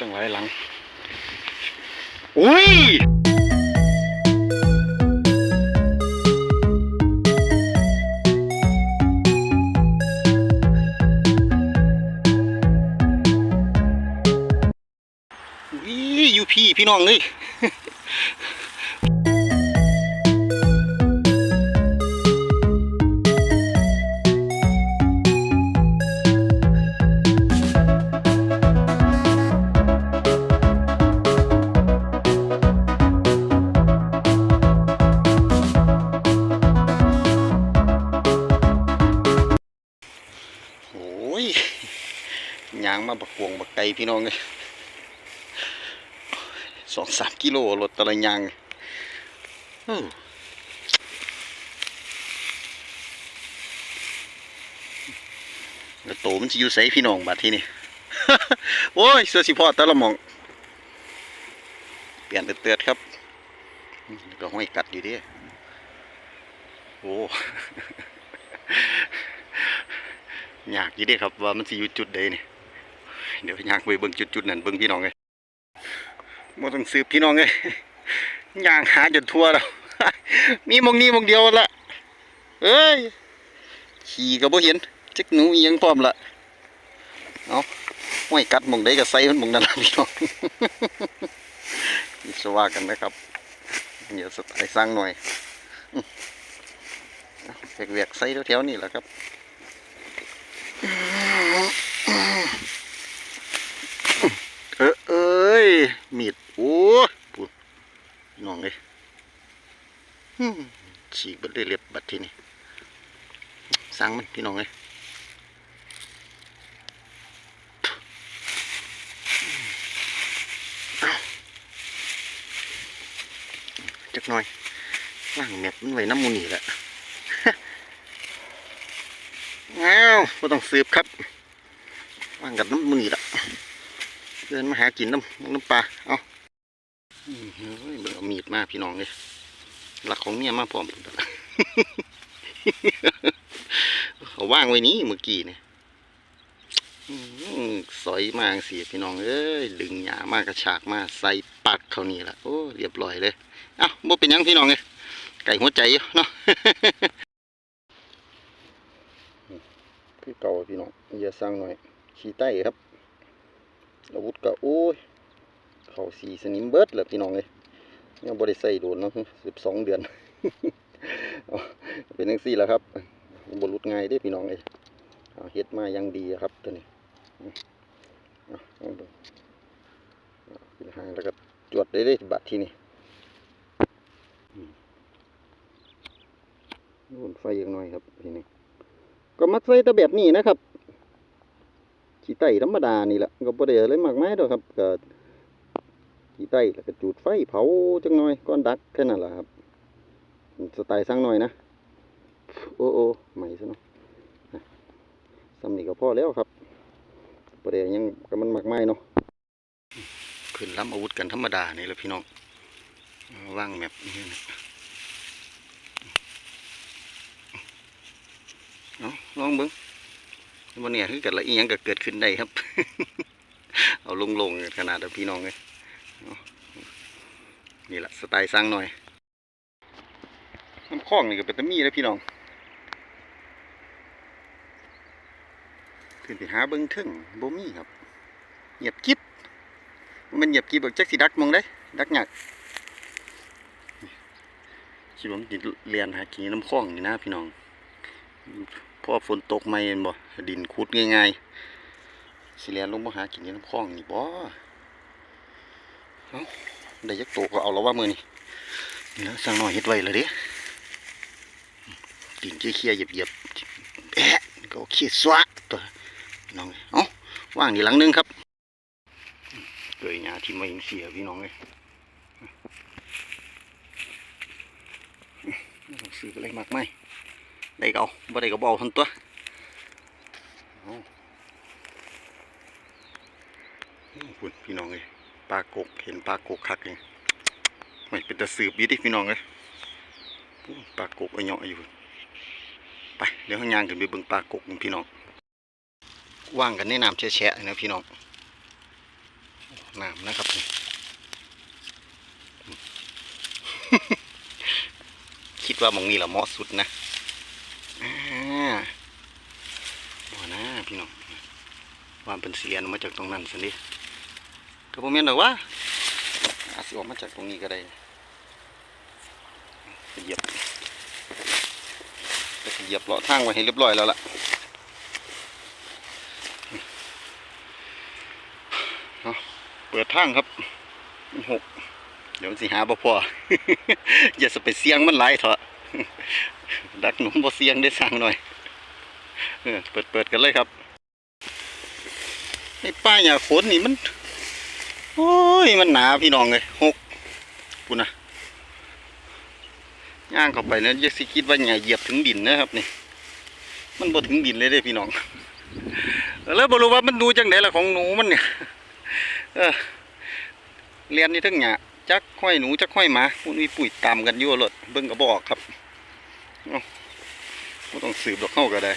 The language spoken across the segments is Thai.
ตั้งหลายหลัง อุ้ยวิอยู่พี่พี่น้องเลยางมาบักพวงบักไก่พี่น้องเลยสองสามกิโลรถตะละยางแล้วโตมันจะอยู่ใสพี่น้องบัดที่นี่ โอ้ยเสื้อสิพอต่ละมอง เปลี่ยนเตือดครับ ก็ห้อยกัดอยู่ดิโอ้ยากอยู่ด้ครับว่ามันสิอยู่จุดใดนี่ เดี๋ยวยากไปเบิ่งจุดๆนั้นเบิ่งพี่น้องเลยบ่ต้องสืบพี่น้องเลยย่างหาจนทั่วแล้วมีมองนี้มองเดียวละเอ้ยขี่ก็บ่เห็นจักหนูยังพร้อมละเอาห้อยกัดมองใดก็ใส่มันมองนั้นละพี่น้องนี่สว่ากันนะครับเดี๋ยวสไตล์สร้างหน่อยเอาแวกๆใส่แถวๆนี่แหละครับ เออเอ้ย มีด โอ้ปูน้องเลยฉีกบัดเลยบบัดทีนี่สร้างมันพี่น้องเลยเจักหน่อยว่างแมปมันไว้น้ำมูนี่แหละอ้าวก็ต้องสืบครับว่างกับน้ำมูนี่ละ เดินมาหากินน้ำน้ำปลาเอาเฮ้ยเบิ่งเอามีดมาพี่น้องเลยหลักของเมียมาพร้อมเขาว่างไว้นี้เมื่อกี้เนี่ยสอยมาจังสีพี่น้องเอ้ยดึงหยามากกระชากมาใส่ปักเขานี่ละโอ้เรียบร้อยเลยเอ้าบ่เป็นยังพี่น้องเลยไก่หัวใจอยู่เนาะคือเก่าพี่น้องอย่าสร้างหน่อยขี้ใต้ครับ อาวุธก็โอ้ย เขาสีสนิมเบิดเลยพี่น้องเลยยังบริใส่โดนเนาะสิบสองเดือน เป็นยังสี่แล้วครับบรุษง่ายด้พี่น้องเลยเฮ็ดมายังดีครับตัวนี้อืมเอาเอาเบิ่งเอาขึ้นหางแล้วก็จวดได้เลยบัดที่นี่โดนไฟอีกหน่อยครับทีนี้ก็มัดไฟแต่แบบนี้นะครับ ขี้ไต่ธรรมดานี่แหละก็บ่ได้อะไรมากมายดอกครับก็ขี้ไต่แล้วก็จุดไฟเผาจังหน่อยก้อนดักแค่นั้นแหละครับสไตล์สร้างหน่อยนะโอ้โอ้ใหม่ซะเนาะอะซ้ำนี่ก็พอแล้วครับบ่ได้หยังกับมันมากมายเนาะขึ้นล้ำอาวุธกันธรรมดานี่แหละพี่น้องว่างแมปนี่นะเอาลองเบิ่ง วันเนี้คือเกิดละอีหยังก็เกิดขึ้นได้ครับ เอาลงลงๆขนาดพี่น้องเลยนี่แหละสไตล์สร้างหน่อยน้ำคลองนี่ก็เป็นตะมีแล้วพี่น้องขึ้นไปหาเบิ้งทึ่งโบมีครับเงียบกิ๊บมันเงียบกิ๊บแบบจักสิดักมองได้ ดักหยักคิดว่ามันติดเรียนหากินน้ำคลองนี่นะพี่น้อง พอฝนตกไม่เห็นบ่ดินขุดง่ายๆสิแลนลงมาหากินในน้ำคลองนี่บ่เอ้าได้ยักโตก็เอาแล้วว่ามือนี่นี่แล้วสั่งหน่อยเฮ็ดไว้เลยเด้ดินเคี่ยๆเหยียบๆแอะก็โอเคสวะตัวน้องเอ้าว่างนี่หลังนึงครับเกยหญ้าที่มาเห็นเสียพี่น้องเลยไม่ต้องซื้ออะไรมากมาย ได้ก็เอาบ่ได้ก็บ่เอาทั้งตัวเอาอืมคุณพี่น้องเลยปลากกเห็นปลากกคักเลยไม่เป็นตะสืบยี่ดิพี่น้องเลยปลากกไอ้เหยาะอยู่ไปเดี๋ยวข้างยางขึ้นไปเบิ่งปลากกพี่น้องว่างกันในน้ำแฉะๆนะพี่น้องน้ำนะครับคิดว่าหมองนี้ละเหมาะสุดนะอ่าบ่นะ พี่น้องวาเป็นเสียนมาจากตรงนั้นสินดิก็บ่แม่นดอกว่าอาสิออกมาจากตรงนี้ก็ได้เหยียบเหยียบเลาะทางไว้ให้เรียบร้อยแล้วล่ะเอาเปิดทางครับหกเดี๋ยวสิหาบ่พอ อย่าสไปเสียงมันไหลเถอะดักหนุ่มบ่เสียงได้สั่งหน่อย เปิดเปิดกันเลยครับไอ้ป้ายหญ้าฝนนี่มัน โอ้ย มันหนาพี่น้องเลยหกปุ่นะย่างเข้าไปแล้วจะสิคิดว่าหญ้าเหยียบถึงดินนะครับนี่ มันบ่ถึงดินเลยเด้พี่น้อง แล้วบ่รู้ว่ามันดูจังไดล่ะของหนูมันเนี่ยเออเรียนนี่ทั้งหยาจักห้อยหนูจักห้อยหมามันมีปุ๋ยตามกันยู่วรถเบิ่งก็บอกครับเอ้าบ่ต้องสืบดอกเข้าก็ได้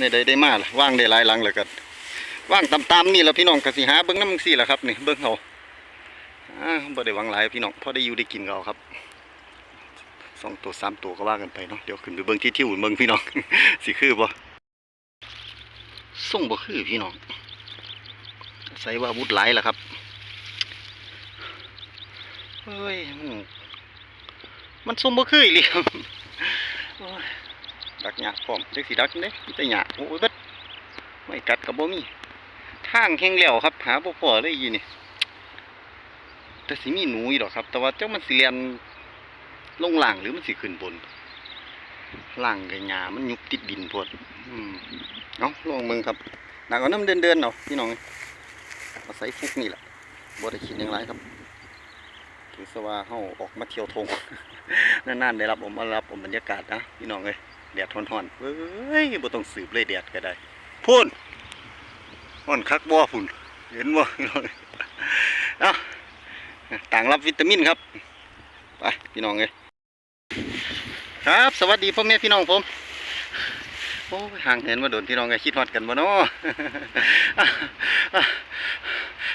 นี่ได้ได้มาล่ะว่างได้หลายหลังแล้วก็ว่างตามๆนี่แหละพี่น้องกสิหาเบิ่งน้ำมึงซี่ล่ะครับนี่เบิ่งเอาอ่าบ่ได้หวังหลายพี่น้องพอได้อยู่ได้กินเอาครับสองตัวสามตัวก็ว่ากันไปเนาะเดี๋ยวขึ้นไปเบิ่งที่ที่อุ่นเบิ่งพี่น้องสิคือบ่ส่งบ่คือพี่น้องใส่ว่าอาวุธหลายล่ะครับเฮ้ยมันมันสมบ่คืออีหลีครับโอ้ย ดักหยาพร้อมจักสิดักเด้มีแต่หยาโอ้ยบิดไม่กัดก็บ่มีทางแห้งแล้วครับ หาบ่พอเลยอยู่นี่แต่สิมีหนูอยู่ดอกครับ แต่ว่าเจ้ามันสิเรียนลงล่างหรือมันสิขึ้นบนล่างกับหญ้ามันยุบติดดินโพดอืมเอาลองมึงครับดักเอาน้ำเดินๆเอาะพี่น้องอาศัยฟุกนี่แหละบ่ได้คิดยังไรครับถือสว่าเฮาออกมาเที่ยวทงนานๆได้รับผมมารับผมบรรยากาศนะพี่น้องเอ้ย แดดร้อนๆเว้ยบ่ต้องสืบเลยแดดก็ได้พุ่นฮ้อนคักบ่พุ่นเห็นบ่องเอ้าต่างรับวิตามินครับไปพี่น้องเอ้ยครับ สวัสดีพ่อแม่พี่น้องผมโอ้ห่างเห็นมาโดนพี่น้องไงคิดฮอดกันบ่เนาะ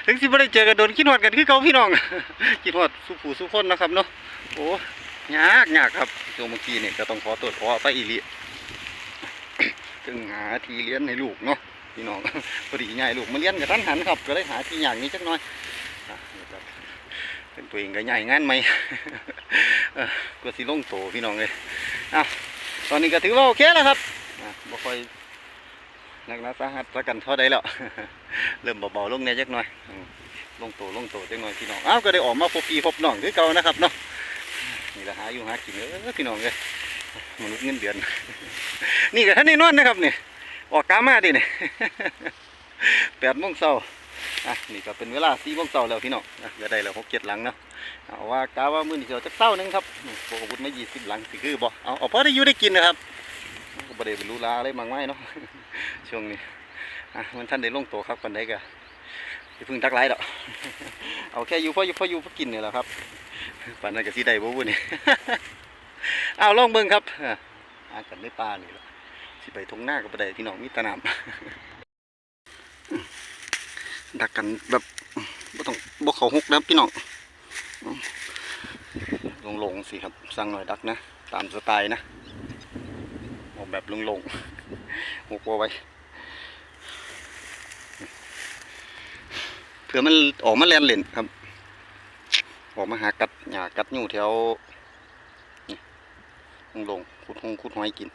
ถึงสิบ่ได้เจอกันโดนคิดฮอดกันคือเก่าพี่น้องคิดฮอดสูผู้สู้คนนะครับเนาะโอ้ยากยากครับ ช่วงเมื่อกี้เนี่ยก็ต้องขอตรวจขอไปอีลีจึงหาที่เลี้ยนให้ลูกเนาะพี่น้องพอดีใหญ่ลูกมาเลี้ยนกับท่านหันครับ ก็เลยหาที่อย่างนี้จักหน่อยเป็นตัวเองก็ใหญ่งานไหมก็สิลงโตพี่น้องเลยอะตอนนี้ก็ถือว่าโอเคแล้วครับบ่ค่อยนักหนาสาหัสสักกันเท่าใดแล้ว เริ่มเบาๆลงแหน่ยจักหน่อย ลงโตลงโตจักหน่อยพี่น้อง อ้าว ก็ได้ออกมาพบพี่พบน้องคือเก่านะครับเนาะ นี่แหละหาอยู่หากินเออพี่น้องเลยมนุษย์เงินเดือน นี่ก็ท่านได้นอนนะครับนี่ออกกามาดิเนี่ยแปดโมงเช้าอะนี่ก็เป็นเวลาสี่โมงเช้าแล้วพี่น้องอะก็ได้แล้วหกเจ็ดหลังเนาะเอาว่ากาว่ามื้อนี้เดียวจะเช้านึงครับปกบุญมายี่สิบหลังสิคือบ่เอาเอาพอได้อยู่ได้กินนะครับก็บ่ได้บรรลุลาอะไรมากมายเนาะช่วงนี้อะมันท่านได้ลงตัวครับกันได้ก็อย่าพึ่งทักไลน์ดอกเอาแค่อยู่พออยู่พออยู่พอกินเนี่ยแหละครับ ปันนั้นก็สิได้บ่บุนี่เอาลองเบิ่งครับอากันในป่านี่แหละสิไปทงหน้าก็บ่ได้พี่น้องมีตะนำดักกันแบบบ่ต้องบ่เขาหกนะพี่น้องลงลงๆสิครับสั่งหน่อยดักนะ ตามสไตล์นะออกแบบลงลงๆหกเอาไว้เผื่อมันออกมาแลนเล่นครับ ออกมาหากัดหญ้ากัดอยู่แถวนี่ลงลงๆขุดหงขุดหอยกิน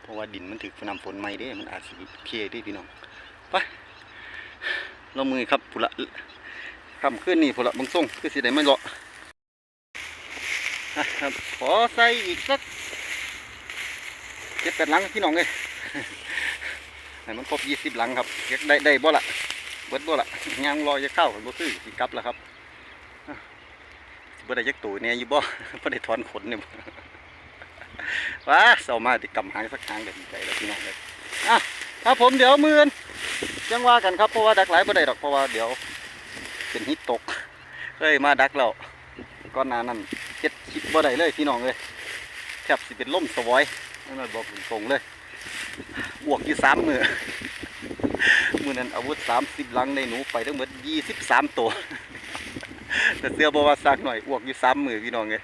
เพราะว่าดินมันถึกน้ำฝนใหม่เด้มันอาจสิเคเด้พี่น้องไปเรามือครับผุละคำขึ้นนี่ผุละบางส่งคือสิได้ไม่เลาะอะครับขอใส่อีกสักเจ็ดแปดหลังพี่น้องเลยให้มันครบยี่สิบหลังครับอยากได้ได้บ่ละเบิดบ่ละยางรอจะเข้าบ่ซื้อสิกลับแล้วครับ บ่ได้ยักตูเนี่ยอยู่บ่บ่ได้ถอนขนเนี่ยว้าเศร้ามากติกำหางสักหางเด็ดใจแล้วพี่น้องเลยอะครับผมเดี๋ยวมือนจังว่ากันครับเพราะว่าดักหลายบ่ได้ดอกเพราะว่าเดี๋ยว เป็นฮิตตกเคยมาดักแล้วก้อนหนานั้นเจ็ดคิดบ่ได้เลยพี่น้องเลยแทบสิเป็นล่มสวอยนั่นบอกตรงเลยบวกอยู่สามมือมือนั้นอาวุธสามสิบลังในหนูไปทั้งหมดยี่สิบสามตัว แต่เสื้อบว่าซักหน่อยอ้วกอยู่สามมือพี่น้องเลย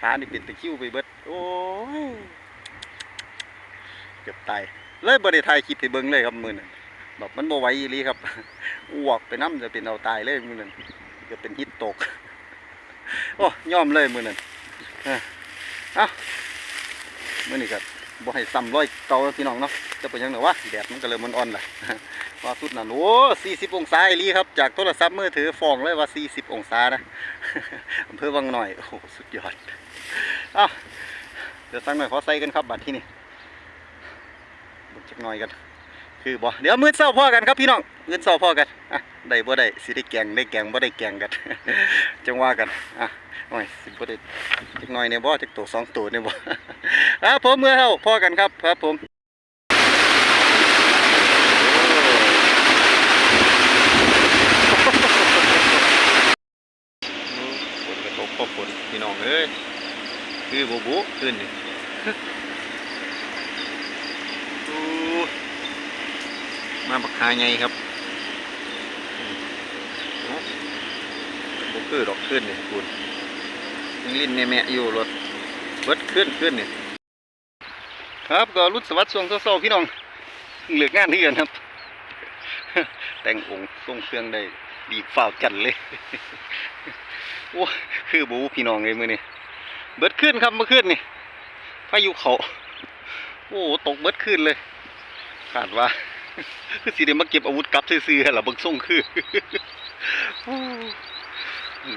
ขานี่เป็นตะคริวไปเบิดโอ้ยเกือบตายเลยบริทยคลิปให้เบิ่งเลยครับมือนั้นแบบมันบ่ไหวอีลีครับอ้วกไปน้ำจะเป็นเอาตายเลยมือนั้นเกือบเป็นฮิตตกโอ้ยอมเลยมือนั้นเอ้าเมือนี้ก็บ่ให้ซ้ำร้อยเก่าพี่น้องเนาะจะเป็นยังไงวะแดดมันก็เริ่มมันอ่อนละ ว่าสุดนั่นโอ้สี่สิบองศาอีลีครับ จากโทรศัพท์มือถือฟ้องเลยว่าสี่สิบองศานะอำเภอวังหน่อย โอ้โหสุดยอดเอ้าเดี๋ยวสักหน่อยขอใส่กันครับบัตรที่นี่บุกจักหน่อยกัน คือบ่เดี๋ยวมื้อเช้าพ่อกันครับพี่น้องมื้อเช้าพ่อกันอะได้บ่ได้สิได้แกงได้แกงบ่ได้แกงกัน จังว่ากันอะโอ้ยสิบ่ได้จักหน่อยเนี่ยบ่จักตัวสองตัวเนี่ยบ่อะผมมือเช้าพ่อกันครับครับผม ฝนกระทบ พี่น้องเอ้ยคือโบโบขึ้นนี่ดูมาบักคาไงครับอืมเนาะบ่คือดอกขึ้นนี่คุณยังลิ้นแม่อยู่รถเบิดขึ้นขึ้นนี่ครับก็รุดสวัสดิ์ทรงเศร้าพี่น้องเหลือกงานที่กันครับ แต่งองค์ทรงเครื่องได้ดีฝ่าวจันเลย โอ้คือบูพี่น้องเลยมือนี่เบิดขึ้นครับเมื่อคืนนี่พายุเขาโอ้ตกเบิดขึ้นเลยขาดว่าคือสิเดมาเก็บอาวุธกลับซื่อๆล่ะเบิ่งส่งคือ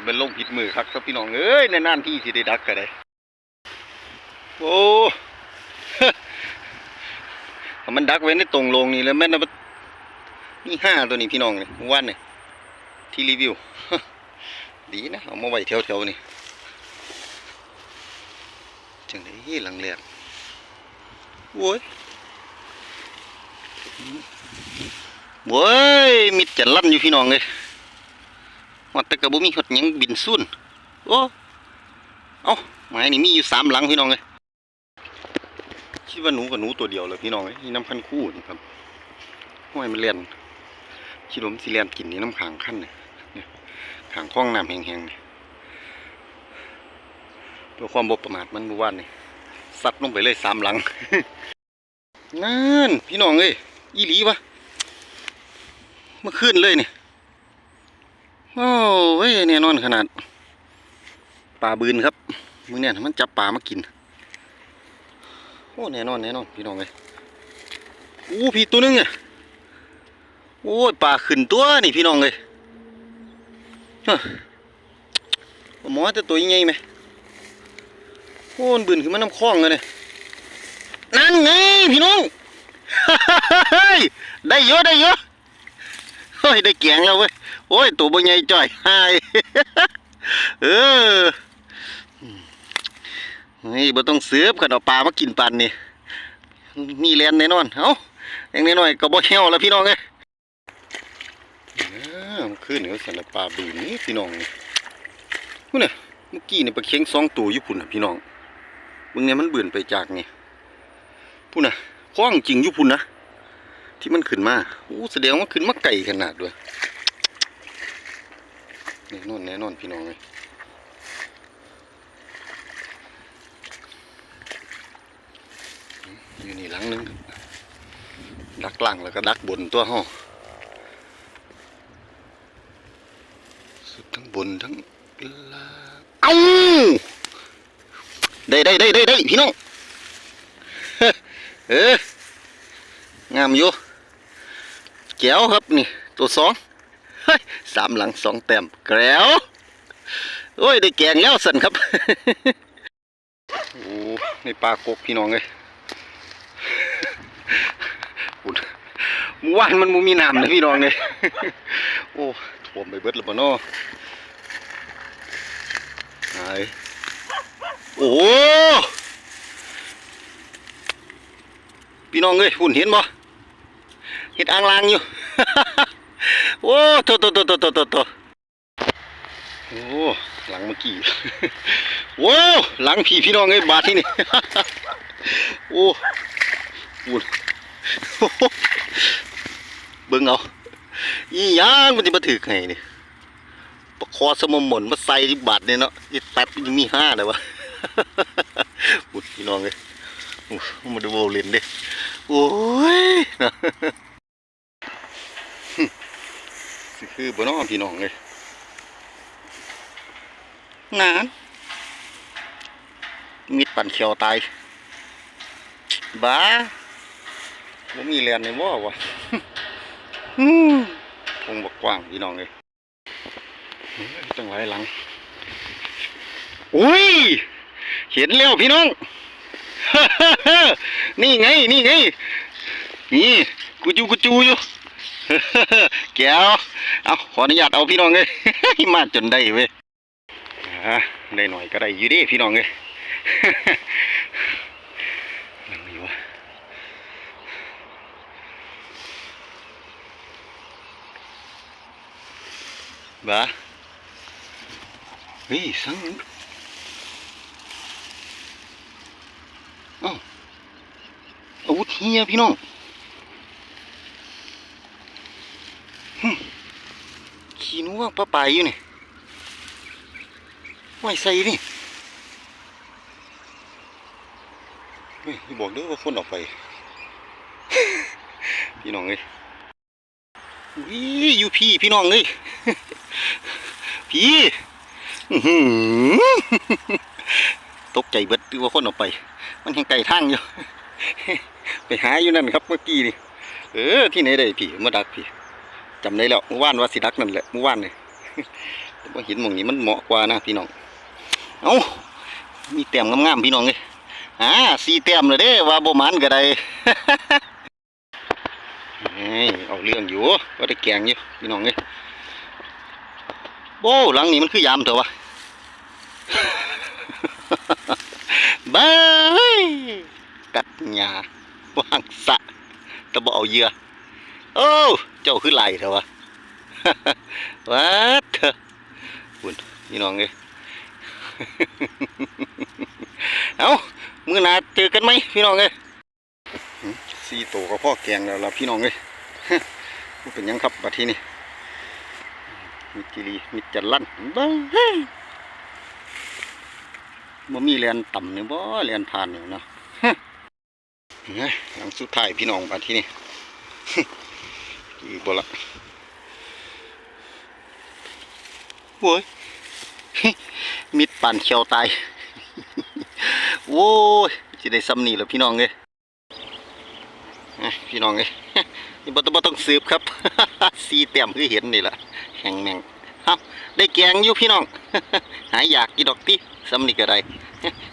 มันลงผิดมือครับครับพี่น้องเอ้ยในนานที่สิได้ดักก็ได้โอ้มันดักไว้ในตรงลงนี่แล้วแม่นะมันมีห้าตัวนี้พี่น้องเลยวันนี่ที่รีวิว ดีนะเอามาไว้แถวๆนี่จังได้หลังเลียนโว้ยโว้ยมิดจะลั่นอยู่พี่น้องเลยหอดต่กะบุมีหัดยังบินสุ่นโอ้เอาไม้นี่มีอยู่สามหลังพี่น้องเลยคิดว่าหนูกับหนูตัวเดียวเลยพี่น้องเลยนี่น้ำพันคู่นี่ครับห้วยมันเลียนคิดว่ามันสิเลียนกินนี่น้ำขางขั้นเนี่ย ขางคล้องน้ำแห้งๆนี่เพื่อความบประมาทมันเมื่อวานนี่ซัดลงไปเลยสามหลังนั่นพี่น้องเอ้ยอีหลีวะเมื่อคืนเลยเนี่โอ้เว้ยแน่นอนขนาดปลาบืนครับมึงเนี่ยมันจับปลามากินโอ้แน่นอนแน่นอนพี่น้องเอ้ยอู้พี่ตัวนึงเนี่ยโอ้ยปลาขึ้นตัวนี่พี่น้องเอ้ย หมอจะตัวยังไงไหมโอ้นบืนขึ้นมาน้ำคลองเลยเนี่ยนั่นไงพี่น้องได้เยอะได้เยอะเฮ้ยได้แกงแล้วเว้ยโอ้ยตัวบ่ใหญ่จ่อยหายเออนี่บ่ต้องเสือบขันเอาปลามากินปันนี่มีแลนแน่นอนเอ้าอย่างน้อยก็บ่เหี่ยวแล้วพี่น้องเอ้ยอ้ามันขึ้นเหนือสันลปลาบืนนี่พี่น้องนี่พูดน่ะเมื่อกี้เนี่ยปลาเค็งสองตัวอยู่พุ่นน่ะพี่น้องมึงเนี่ยมันเบื่นไปจากนี่พูดนะคล้องจริงอยู่พุ่นนะที่มันขึ้นมาโอ้แสดงว่าขึ้นมาไก่ขนาดด้วยแน่นอนแน่นอนพี่น้องเลยอยู่นี่หลังหนึงดักล่างแล้วก็ดักบนตัวห้องบ นทั้งล่างเอ้าได้ได้ได้ได้ได้พี่น้องเอองามอยู่แก้วครับนี่ ตัวสองสามหลังสองแต้มแก้วโอ้ย ได้แกงแล้วสันครับ โอ้ในปลากกพี่น้องเลยอุ่นมื่วานมันมูมีน้ำนะพี่น้องเลยโอ้ท่วมไปเบิดแล้วบ่เนาะาย โอ้พี่น้องเอ้ยหุ่นเห็นบ่เห็ดอ่างลางอยู่ โอ้โตโตโตโตโตโตโอ้หลังเมื่อกี้โอ้หลังพี่พี่น้องเอ้ยบาดที่นี่โอ้หุ่นเบิ่งเอาอีหยังมันจะมาถือไงนี่ ปะคอสมมหมนมาใส่ที่บาทเนี่ยเนาะยี่แป๊บยังมีห้าเลยวะบุดพี่น้องเลยมาดูโบเลนดิโอ้ยสิคือบ่น้องพี่น้องเลยนานมิดปั่นเขียวตายบ้าบ่มีแลนในบ่วะอืมคงบกกว้างพี่น้องเลย ตั้งหลายหลัง อุ้ย เห็นแล้วพี่น้อง นี่ไง นี่ไง นี่กูจูกูจูอยู่แก้วเอาขออนุญาตเอาพี่น้องเลยมาจนได้เว้ยได้หน่อยก็ได้อยู่ดิพี่น้องเลยนั่งอยู่วะบ้า ฮ้ยสังอ้าอาวุธเฮียพี่น้องขี้หนูว่างปลาไปอยู่นี่ไว้ใส่นี่เฮ้ยบอกเด้อว่าคนออกไป พี่น้องเอ้ยวิอยู่พี่พี่น้องเอ้ยพี่ ตกใจเบิดว่าคนออกไป มันยังไกลทางอยู่ ไปหาอยู่นั่นครับเมื่อกี้นี่ เออ ที่ไหนได้พี่มาดักพี่จำได้แล้วเมื่อวานว่าสิดักนั่นแหละเมื่อวานนี่แต่ว่าห็นหมองนี้มันเหมาะกว่านะพี่น้อง เอามีแต้มงามๆพี่น้องเลยอ่าสีแต้มเลยเด้ว่าบ่มันก็ได้เฮ้ยเอาเรื่องอยู่ก็ได้แกงอยู่พี่น้องเลยโบ้หลังนี้มันคือยามเถอะวะ บายกัดหญ้าวางสะต่บ่เอาเหยื่อโอ้เจ้าคือไหลเถอะวะวัดเถอะคุณพี่น้องเลยเอามือหนาเจอกันไหมพี่น้องเลยสี่โตวก็พ่อแกงแล้วล่ะพี่น้องเลยเป็นยังครับบัดทีนี้มิจิรีมิจันลั่นบ้า บ่มีแลนต่ำเนี่ยบ่แลนผ่านเนี่เนาะเฮ้ยหลังสุดท้ายพี่น้องบัดทีนี้อีกบ่ละโว้ยมิดปั่นเขียวตายโว้ยจะได้ซ้ำนี่หล้วพี่น้องเลยอ่พี่น้องเลยนี่บ่ต้องบ่ต้องสืบครับสีเต็มคือเห็นนี่แหละแข็งแมงครับได้แกงอยู่พี่น้อง หายอยากกินดอกติ ซ้ำนี่ก็ได้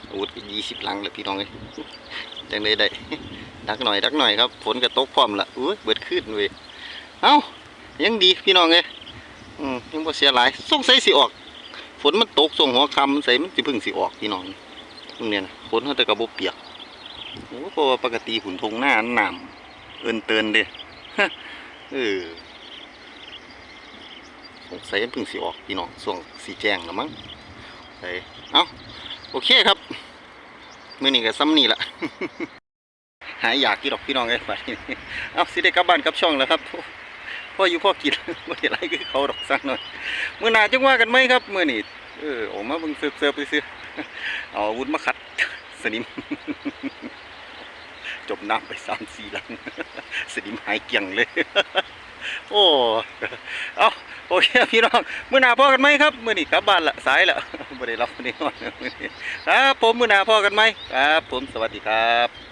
โอ้ยยี่สิบลังแล้วพี่น้องเลยจังเลยได้ดักหน่อยดักหน่อยครับฝนก็ตกพร้อมละอุ้ยเบิดขึ้นเว้ยเอ้ายังดีพี่น้องเลยอืมยังบ่เสียหลายส่งใสัยสิออก ฝนมันตกส่งหัวคำใส่มันสิพึ่งสิออกพี่น้องตรงเนี้ยนะฝนเขาแต่กระบบเปียกโอ้เพราะว่าปกติหุ่นทงหน้าหน้ำเอินเตือนเด้เออสงสัยมันพึ่งสิออกพี่น้องส่วงสีแจ้งแล้วมั้ง ส่เอ้าโอเคครับมื้อนี้ก็ซ้ำนี่ละหายอยากกี่ดอกพี่น้องไอ้ไปเอาสิได้กลับบ้านกลับช่องแล้วครับพ่ออยู่พ่อกินไม่ได้ไรคือเขาดอกสักหน่อยมื่อหนาจังว่ากันไหมครับมื่อนี้เออออกมาเบิ่งเสิร์ฟเสิร์ฟไปซื้อเอาอาวุธมาขัดสนิมจมน้ำไปสามสี่ลังสนิมหายเกลี่ยงเลย โอ้ เอา โอเคพี่น้องมือหนาพ่อกันไหมครับมื่อนี้กลับบ้านละสายละไม่ได้รับไม่ได้นอนมื้อนี้ครับผมมือหนาพ่อกันไหมครับ ผมสวัสดีครับ